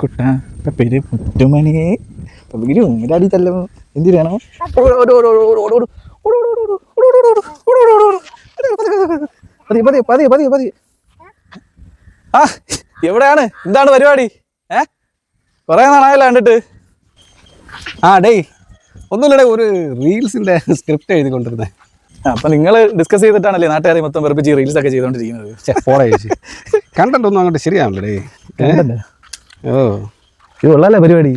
കുട്ട പേര് മുറ്റുമണിയെ വീട് ഉമ്മരാടി തല്ലോ എന്തിനാണോ ആ എവിടെയാണ് എന്താണ് പരിപാടി ഏ കുറേ നാളായല്ലോ കണ്ടിട്ട് ആ ഡേയ് ഒന്നുമില്ലടേ ഒരു റീൽസിന്റെ സ്ക്രിപ്റ്റ് എഴുതിക്കൊണ്ടിരുന്നേ അപ്പൊ നിങ്ങൾ ഡിസ്കസ് ചെയ്തിട്ടാണല്ലേ നാട്ടുകാരെ മൊത്തം വെറുപ്പിച്ച് റീൽസ് ഒക്കെ ചെയ്തോണ്ടിരിക്കുന്നത് കണ്ടന്റ് ഒന്നും അങ്ങോട്ട് ശരിയാണല്ലോ ഡേ കണ്ടല്ലോ. ഓ ഇത് കൊള്ളാലേ പരിപാടി.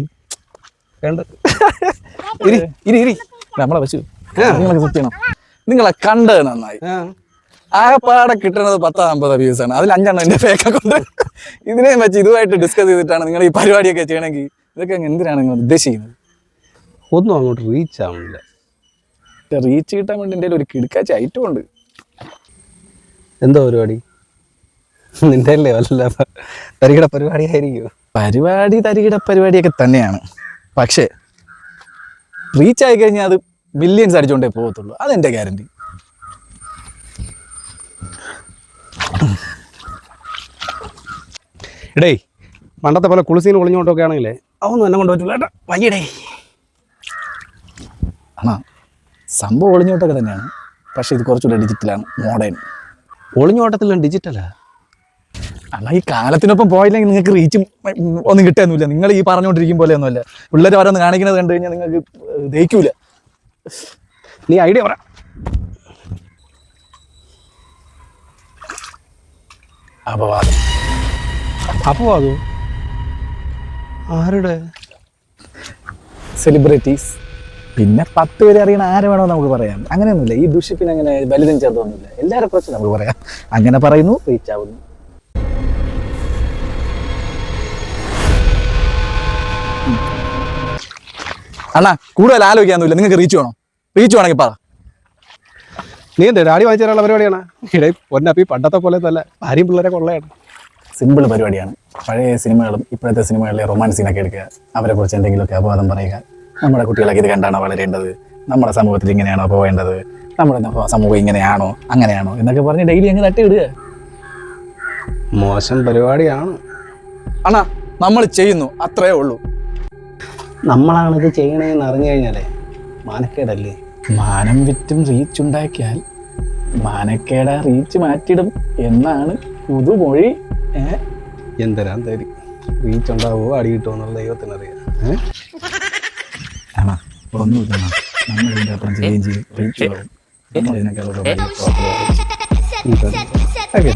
വേണ്ട ഇരി ഇരി ഇരി. നമ്മളെ വെച്ചു നിങ്ങളൊക്കെ സെറ്റ് നിങ്ങളെ കണ്ടത് നന്നായി. ആകെപ്പാടെ കിട്ടുന്നത് പത്തോ അമ്പതോ വ്യൂസ് ആണ്. അതിൽ അഞ്ചെണ്ണം എന്റെ ഫേക്ക് കൊണ്ട് ഇതിനെ വെച്ച് ഇതുമായിട്ട് ഡിസ്കസ് ചെയ്തിട്ടാണ് നിങ്ങൾ ഈ പരിപാടിയൊക്കെ ചെയ്യണമെങ്കിൽ ഇതൊക്കെ എന്തിനാണ് നിങ്ങൾ ഉദ്ദേശിക്കുന്നത്? ഒന്നും അങ്ങോട്ട് റീച്ച് ആവുന്നില്ല റീച്ച് കിട്ടാൻ വേണ്ടി എന്റെ ഒരു കിടക്കാച്ച ഐറ്റം ഉണ്ട്. എന്തോ പരിപാടി? നിന്റെ അല്ലേ വല്ല തരികട പരിപാടി ആയിരിക്കും പരിപാടി തരികിട പരിപാടിയൊക്കെ തന്നെയാണ്. പക്ഷേ റീച്ച് ആയി കഴിഞ്ഞാൽ അത് മില്യൻസ് അടിച്ചുകൊണ്ടേ പോകത്തുള്ളൂ. അതെന്റെ ഗ്യാരണ്ടി ഇടേ പണ്ടത്തെ പോലെ കുളിസീന് ഒളിഞ്ഞോട്ടൊക്കെ ആണെങ്കിലേ അതൊന്നും എന്നെ കൊണ്ട് പറ്റില്ല ഏട്ടാ വയ്യടേ. ആണോ സംഭവം ഒളിഞ്ഞോട്ടൊക്കെ തന്നെയാണ്. പക്ഷേ ഇത് കുറച്ചുകൂടെ ഡിജിറ്റലാണ് മോഡേൺ ഒളിഞ്ഞോട്ടത്തിലും ഡിജിറ്റലാ അല്ല ഈ കാലത്തിനൊപ്പം പോയില്ലെങ്കിൽ നിങ്ങൾക്ക് റീച്ചും ഒന്നും കിട്ടുന്നില്ല നിങ്ങൾ ഈ പറഞ്ഞുകൊണ്ടിരിക്കും പോലെ ഒന്നുമല്ല പിള്ളേർ ഓരോന്ന് കാണിക്കുന്നത് കണ്ടു കഴിഞ്ഞാൽ നിങ്ങൾക്ക് ദഹിക്കൂല. നീ ഐഡിയ പറ. അപവാദം. അപവാദോ? ആരുടെ? സെലിബ്രിറ്റീസ് പിന്നെ പത്ത് പേരെ അറിയണ ആരെ വേണോ നമുക്ക് പറയാം. അങ്ങനെയൊന്നുമില്ല. ഈ ദുഷിപ്പിന് അങ്ങനെ വലുതും ചേർത്തൊന്നുമില്ല എല്ലാവരെ കുറച്ച് നമുക്ക് പറയാം. അങ്ങനെ പറയുന്നു റീച്ച് ആവുന്നു. അണ്ണാ കൂടുതൽ ആലോചിക്കാനൊന്നുമില്ല. നിങ്ങൾക്ക് റീച്ച് വേണോ? റീച്ച് വേണമെങ്കിൽ പറ. നീ എന്താ ഡാഡി വായിച്ചു തരാനുള്ള പരിപാടിയാണ്? ഇടയിൽ പൊന്നപ്പി പണ്ടത്തെ പോലെ തന്നെ ഭാര്യയും പിള്ളേരെ കൊള്ളയാണ് സിമ്പിൾ പരിപാടിയാണ്. പഴയ സിനിമകളും ഇപ്പോഴത്തെ സിനിമകളിലെ റൊമാൻസ് സീനൊക്കെ എടുക്കുക. അവരെ കുറിച്ച് എന്തെങ്കിലുമൊക്കെ അപവാദം പറയുക. നമ്മുടെ കുട്ടികളൊക്കെ ഇത് കണ്ടാണോ വളരേണ്ടത്? നമ്മുടെ സമൂഹത്തിൽ ഇങ്ങനെയാണോ വേണ്ടത് നമ്മുടെ സമൂഹം ഇങ്ങനെയാണോ അങ്ങനെയാണോ എന്നൊക്കെ പറഞ്ഞ് ഡെയിലി അങ്ങ് തട്ടിയിടുക. മോശം പരിപാടിയാണ്. അണ്ണാ നമ്മൾ ചെയ്യുന്നു. അത്രേ ഉള്ളൂ. നമ്മളാണ് ഇത് ചെയ്യണേന്ന് അറിഞ്ഞു കഴിഞ്ഞാലേ മാനക്കേടല്ലേ? മാനം വിറ്റും റീച്ച് ഉണ്ടാക്കിയാൽ മാനക്കേട റീച്ച് മാറ്റിടും എന്നാണ് പുതുമൊഴി. ഏ? എന്തരാൻ തരി റീച്ച് ഉണ്ടാവുമോ അടി കിട്ടുമോ എന്നുള്ള ദൈവത്തിനറിയാം ഏ? ആണോ? ഒന്നുമില്ല നമ്മൾ ഇതിന്റെ അപ്പുറം ചെയ്യുകയും ചെയ്യും. റീച്ച് നമ്മൾ ഇതിനൊക്കെ ഓക്കെ